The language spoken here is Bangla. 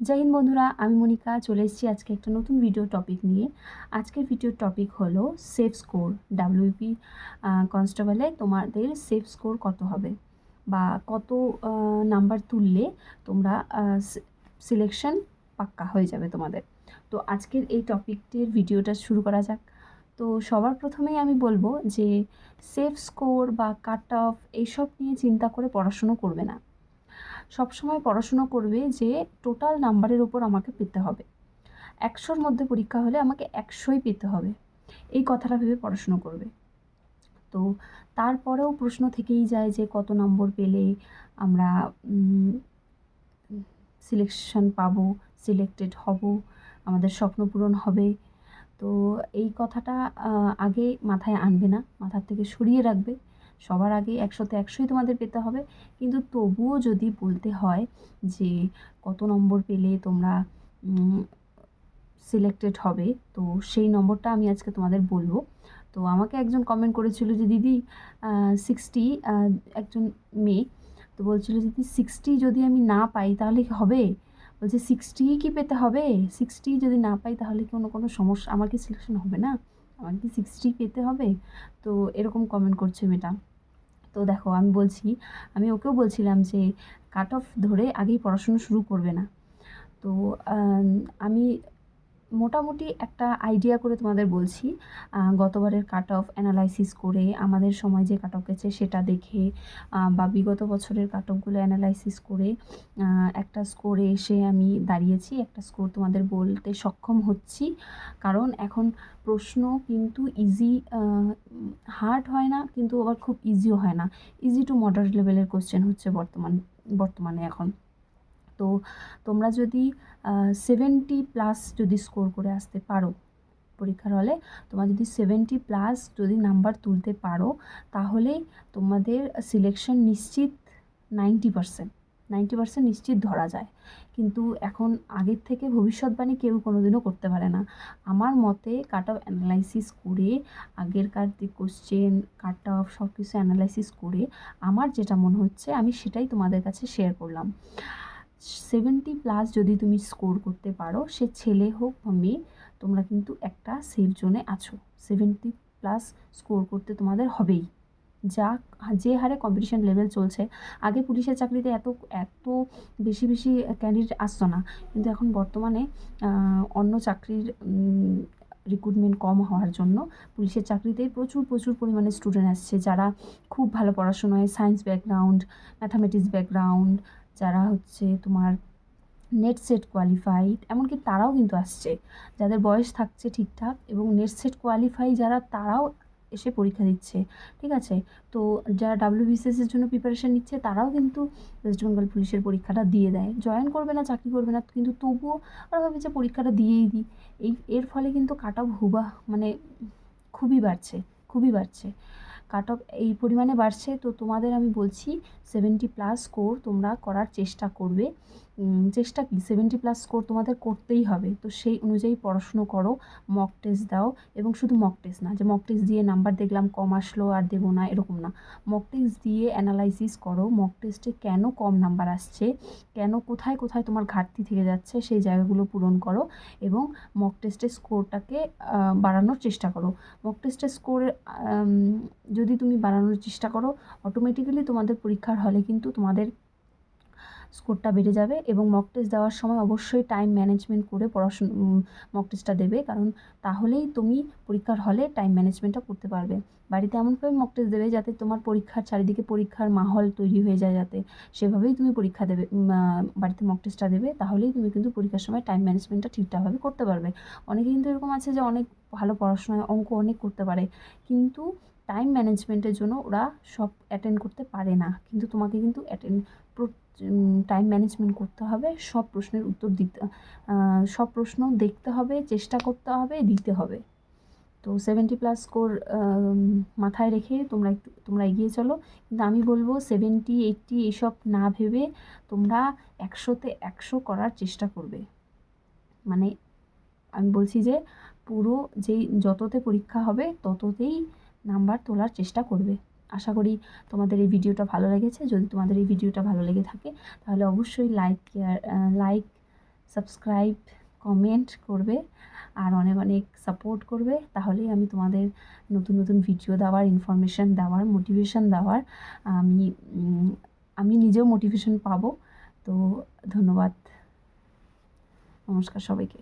জয় হিন্দ বন্ধুরা, আমি মনিকা, চলে এসেছি আজকে একটা নতুন ভিডিও টপিক নিয়ে। আজকের ভিডিওর টপিক হলো সেফ স্কোর ডাব্লিউপি কনস্টেবলে তোমাদের সেফ স্কোর কত হবে? বা কত নাম্বার তুললে তোমরা সিলেকশন পাক্কা হয়ে যাবে তোমাদের। তো আজকের এই টপিকটির ভিডিওটা শুরু করা যাক। তো সবার প্রথমেই আমি বলব যে সেফ স্কোর বা কাট অফ এইসব নিয়ে চিন্তা করে পড়াশুনো করবে না। সবসময় পড়াশুনো করবে যে টোটাল নাম্বারের ওপর আমাকে পেতে হবে। একশোর মধ্যে পরীক্ষা হলে আমাকে একশোই পেতে হবে। এই কথাটা ভেবে পড়াশুনো করবে। তো তারপরেও প্রশ্ন থেকেই যায় যে কত নম্বর পেলে আমরা সিলেকশন পাবো সিলেক্টেড হব, আমাদের স্বপ্ন পূরণ হবে। তো এই কথাটা আগে মাথায় আনবে না, মাথার থেকে সরিয়ে রাখবে। সবার আগে একশোতে একশোই তোমাদের পেতে হবে। কিন্তু তবুও যদি বলতে হয় যে কত নম্বর পেলে তোমরা সিলেক্টেড হবে, তো সেই নম্বরটা আমি আজকে তোমাদের বলব। তো আমাকে একজন কমেন্ট করেছিল যে, দিদি সিক্সটি একজন মেয়ে। তো বলছিল, দিদি সিক্সটি যদি আমি না পাই তাহলে কি হবে? বলছে সিক্সটি কি পেতে হবে? সিক্সটি যদি না পাই তাহলে কি কোনো কোনো সমস্যা? আমার কি সিলেকশন হবে না? আমার কি সিক্সটি পেতে হবে? তো এরকম কমেন্ট করছে মেয়েটা। তো দেখো, আমি বলছি, আমি ওকেও বলছিলাম যে কাট অফ ধরে আগেই পড়াশুনো শুরু করবে না। তো আমি মোটামুটি একটা আইডিয়া করে তোমাদের বলছি। গতবারের কাট অফ অ্যানালাইসিস করে আমাদের সময় যে কাট অফ গেছে সেটা দেখে বা বিগত বছরের কাট অফগুলো অ্যানালাইসিস করে একটা স্কোরে এসে আমি দাঁড়িয়েছি, একটা স্কোর তোমাদের বলতে সক্ষম হচ্ছি। কারণ এখন প্রশ্ন কিন্তু ইজি হার্ড হয় না, কিন্তু আবার খুব ইজিও হয় না। ইজি টু মডারেট লেভেলের কোশ্চেন হচ্ছে বর্তমান, বর্তমানে এখন। তো তোমরা যদি সেভেন্টি প্লাস যদি স্কোর করে আসতে পারো পরীক্ষার হলে, তোমরা যদি সেভেন্টি প্লাস যদি নাম্বার তুলতে পারো, তাহলেই তোমাদের সিলেকশন নিশ্চিত নাইনটি পারসেন্ট নাইনটি পার্সেন্ট নিশ্চিত ধরা যায়। কিন্তু এখন আগের থেকে ভবিষ্যৎবাণী কেউ কোনো দিনও করতে পারে না। আমার মতে কাট অফ অ্যানালাইসিস করে আগেরকার দি কোশ্চেন কাট অফ সব কিছু অ্যানালাইসিস করে, আমার যেটা মনে হচ্ছে আমি সেটাই তোমাদের কাছে শেয়ার করলাম। সেভেন্টি প্লাস যদি তুমি স্কোর করতে পারো, সে ছেলে হোক বা মেয়ে, তোমরা কিন্তু একটা সেফ জোনে আছো। সেভেন্টি প্লাস স্কোর করতে তোমাদের হবেই। যা, যে হারে কম্পিটিশান লেভেল চলছে, আগে পুলিশের চাকরিতে এত এত বেশি বেশি ক্যান্ডিডেট আসতো না। কিন্তু এখন বর্তমানে অন্য চাকরির রিক্রুটমেন্ট কম হওয়ার জন্য পুলিশের চাকরিতেই প্রচুর প্রচুর পরিমাণে স্টুডেন্ট আসছে, যারা খুব ভালো পড়াশোনায় সায়েন্স ব্যাকগ্রাউন্ড ম্যাথামেটিক্স ব্যাকগ্রাউন্ড যারা হচ্ছে তোমার নেট সেট কোয়ালিফাইড এমনকি তারাও কিন্তু আসছে। যাদের বয়স থাকছে ঠিকঠাক এবং নেট সেট কোয়ালিফাই যারা, তারাও এসে পরীক্ষা দিচ্ছে, ঠিক আছে? তো যারা ডাব্লিউবিসিএসের জন্য প্রিপারেশান নিচ্ছে, তারাও কিন্তু ওয়েস্ট বেঙ্গল পুলিশের পরীক্ষাটা দিয়ে দেয়। জয়েন করবে না, চাকরি করবে না, কিন্তু তবুও ওরা ভাবে যে পরীক্ষাটা দিয়েই দিই। এই, এর ফলে কিন্তু কাট অফ হুবা মানে খুবই বাড়ছে খুবই বাড়ছে। কাট অফ এই পরিমাণে বাড়ছে, তো তোমাদের আমি বলছি সেভেন্টি প্লাস স্কোর তোমরা করার চেষ্টা করবে। চেষ্টা কি? সেভেন্টি প্লাস স্কোর তোমাদের করতেই হবে, তো সেই অনুযায়ী পড়াশুনো করো মক টেস্ট দাও, এবং শুধু মক টেস্ট না, যে মক টেস্ট দিয়ে নাম্বার দেখলাম, কম আসলো আর দেবো না, এরকম না। মক টেস্ট দিয়ে অ্যানালাইসিস করো মক টেস্টে কেন কম নাম্বার আসছে, কেন কোথায় কোথায় তোমার ঘাটতি থেকে যাচ্ছে, সেই জায়গাগুলো পূরণ করো, এবং মক টেস্টের স্কোরটাকে বাড়ানোর চেষ্টা করো। মক টেস্টের স্কোর যদি তুমি বাড়ানোর চেষ্টা করো অটোমেটিক্যালি তোমাদের পরীক্ষার হলে কিন্তু তোমাদের স্কোরটা বেড়ে যাবে এবং মক টেস্ট দেওয়ার সময় অবশ্যই টাইম ম্যানেজমেন্ট করে পড়াশুনো মক টেস্টটা দেবে। কারণ তাহলেই তুমি পরীক্ষার হলে টাইম ম্যানেজমেন্টটা করতে পারবে। বাড়িতে এমনভাবে মক টেস্ট দেবে যাতে তোমার পরীক্ষার চারিদিকে পরীক্ষার মাহল তৈরি হয়ে যায় যাতে সেভাবেই তুমি পরীক্ষা দেবে বাড়িতে মক টেস্টটা দেবে। তাহলেই তুমি কিন্তু পরীক্ষার সময় টাইম ম্যানেজমেন্টটা ঠিকঠাকভাবে করতে পারবে। অনেকে কিন্তু এরকম আছে যে অনেক ভালো পড়াশোনায় অঙ্ক অনেক করতে পারে। কিন্তু টাইম ম্যানেজমেন্টের জন্য ওরা সব অ্যাটেন্ড করতে পারে না। কিন্তু তোমাকে কিন্তু অ্যাটেন্ড টাইম ম্যানেজমেন্ট করতে হবে, সব প্রশ্নের উত্তর দিতে সব প্রশ্ন দেখতে হবে, চেষ্টা করতে হবে, দিতে হবে। তো সেভেন্টি প্লাস স্কোর মাথায় রেখে তোমরা একটু, তোমরা এগিয়ে চলো। কিন্তু আমি বলব সেভেন্টি এইটটি এইসব না ভেবে তোমরা একশোতে একশো করার চেষ্টা করবে। মানে আমি বলছি যে পুরো যেই যততে পরীক্ষা হবে তততেই নাম্বার তোলার চেষ্টা করবে। আশা করি তোমাদের এই ভিডিওটা ভালো লেগেছে। যদি তোমাদের এই ভিডিওটা ভালো লেগে থাকে, তাহলে অবশ্যই লাইক লাইক সাবস্ক্রাইব কমেন্ট করবে আর অনেক অনেক সাপোর্ট করবে। তাহলেই আমি তোমাদের নতুন নতুন ভিডিও দেওয়ার ইনফরমেশান দেওয়ার মোটিভেশান দেওয়ার, আমি আমি নিজেও মোটিভেশন পাবো। তো ধন্যবাদ। নমস্কার সবাইকে।